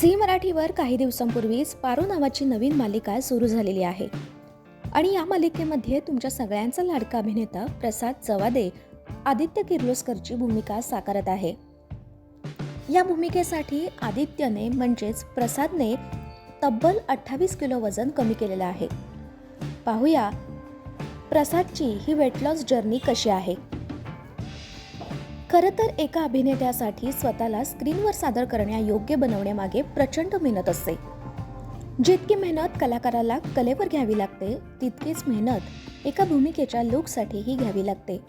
Zee मराठीवर काही दिवसांपूर्वीच पारो नावाची नवीन मालिका सुरू झालेली आहे. आणि या मालिकेमध्ये तुमच्या सगळ्यांचा लाडका अभिनेता प्रसाद चवादे आदित्य किर्लोस्करची भूमिका साकारत आहे. या भूमिकेसाठी आदित्यने म्हणजेच प्रसादने तब्बल अठ्ठावीस किलो वजन कमी केलेलं आहे. पाहूया प्रसादची ही वेट लॉस जर्नी कशी आहे? खरं तर एका अभिनेत्यासाठी स्वतःला स्क्रीनवर सादर करण्यायोग्य बनवण्यामागे प्रचंड मेहनत असते. जितकी मेहनत कलाकाराला कलेवर घ्यावी लागते तितकीच मेहनत एका भूमिकेच्या लुकसाठीही घ्यावी लागते.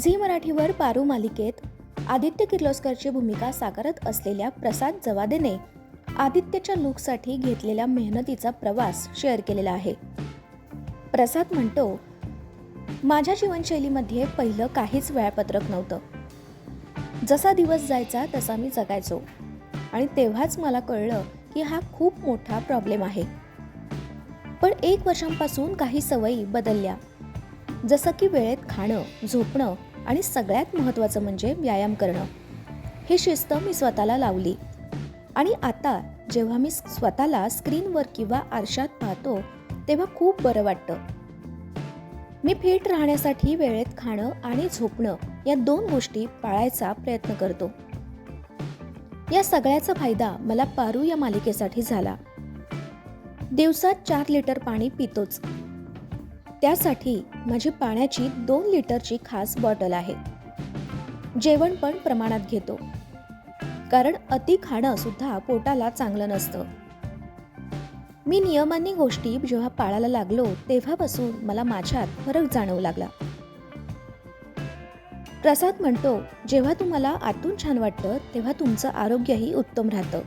झी मराठीवर पारू मालिकेत आदित्य किर्लोस्करची भूमिका साकारत असलेल्या प्रसाद जवादेने आदित्यच्या लुकसाठी घेतलेल्या मेहनतीचा प्रवास शेअर केलेला आहे. प्रसाद म्हणतो माझ्या जीवनशैलीमध्ये पहिलं काहीच वेळापत्रक नव्हतं. जसा दिवस जायचा तसा मी जगायचो. आणि तेव्हाच मला कळलं की हा खूप मोठा प्रॉब्लेम आहे. पण एक वर्षांपासून काही सवयी बदलल्या. जसं की वेळेत खाणं झोपणं आणि सगळ्यात महत्त्वाचं म्हणजे व्यायाम करणं. ही शिस्त मी स्वतःला लावली. आणि आता जेव्हा मी स्वतःला स्क्रीनवर किंवा आरशात पाहतो तेव्हा खूप बरं वाटतं. मी फिट राहण्यासाठी वेळेत खाणं आणि झोपणं या दोन गोष्टी पाळायचा प्रयत्न करतो. या सगळ्याचा फायदा मला पारू या मालिकेसाठी झाला. दिवसात चार लिटर पाणी पितोच. त्यासाठी माझी पाण्याची दोन लिटरची खास बॉटल आहे. जेवण पण प्रमाणात घेतो. कारण अति खाणं सुद्धा पोटाला चांगलं नसतं. मी नियमांनी गोष्टी जेव्हा पाळायला लागलो तेव्हापासून मला माझ्यात फरक जाणवू लागला. प्रसाद म्हणतो जेव्हा तुम्हाला आतून छान वाटतं तेव्हा तुमचं आरोग्यही उत्तम राहतं.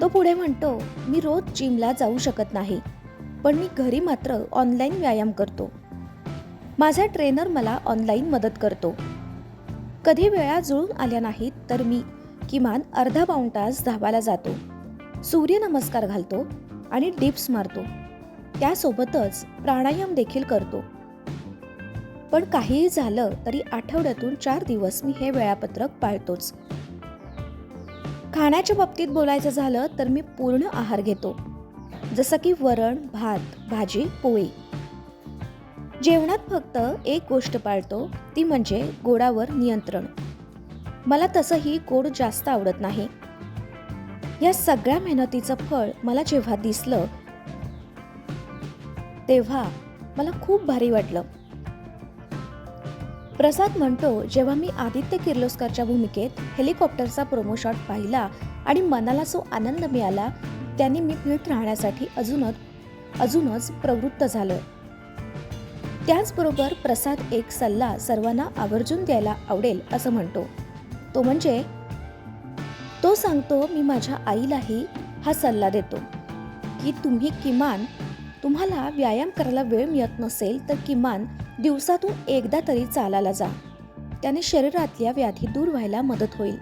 तो पुढे म्हणतो मी रोज जिमला जाऊ शकत नाही पण मी घरी मात्र ऑनलाईन व्यायाम करतो. माझा ट्रेनर मला ऑनलाईन मदत करतो. कधी वेळा जुळून आल्या नाहीत तर मी किमान अर्धा पाऊण तास धावायला जातो. सूर्यनमस्कार घालतो आणि डिप्स मारतो. त्यासोबतच प्राणायाम देखील करतो. पण काहीही झालं तरी आठवड्यातून चार दिवस मी हे वेळापत्रक पाळतोच. खाण्याच्या बाबतीत बोलायचं झालं तर मी पूर्ण आहार घेतो. जसं की वरण भात भाजी पोळी. जेवणात फक्त एक गोष्ट पाळतो ती म्हणजे गोडावर नियंत्रण. मला तसंही गोड जास्त आवडत नाही. या सगळ्या मेहनतीचं फळ मला जेव्हा दिसलं तेव्हा मला खूप भारी वाटलं. प्रसाद म्हणतो जेव्हा मी आदित्य किर्लोस्करच्या भूमिकेत हेलिकॉप्टरचा प्रोमो शॉट पाहिला आणि मनाला जो आनंद मिळाला त्याने मी फिट राहण्यासाठी अजूनच अजूनच प्रवृत्त झालं त्याचबरोबर प्रसाद एक सल्ला सर्वांना आवर्जून द्यायला आवडेल असं म्हणतो. तो म्हणजे तो सांगतो मी माझ्या आईलाही हा सल्ला देतो की तुम्ही किमान तुम्हाला व्यायाम करायला वेळ मिळत नसेल तर किमान दिवसातून एकदा तरी चालायला जा. त्याने शरीरातल्या व्याधी दूर व्हायला मदत होईल.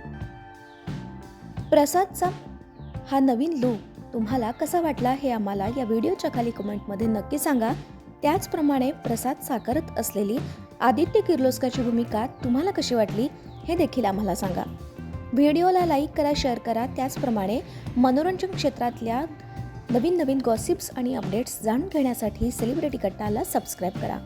प्रसादचा हा नवीन लूक तुम्हाला कसा वाटला हे आम्हाला या व्हिडिओच्या खाली कमेंटमध्ये नक्की सांगा. त्याचप्रमाणे प्रसाद साकारत असलेली आदित्य किर्लोस्करची भूमिका तुम्हाला कशी वाटली हे देखील आम्हाला सांगा. व्हिडिओला लाईक करा शेअर करा. त्याचप्रमाणे मनोरंजन क्षेत्रातल्या नवीन नवीन गॉसिप्स आणि अपडेट्स जाणून घेण्यासाठी सेलिब्रिटी कट्टाला सबस्क्राईब करा.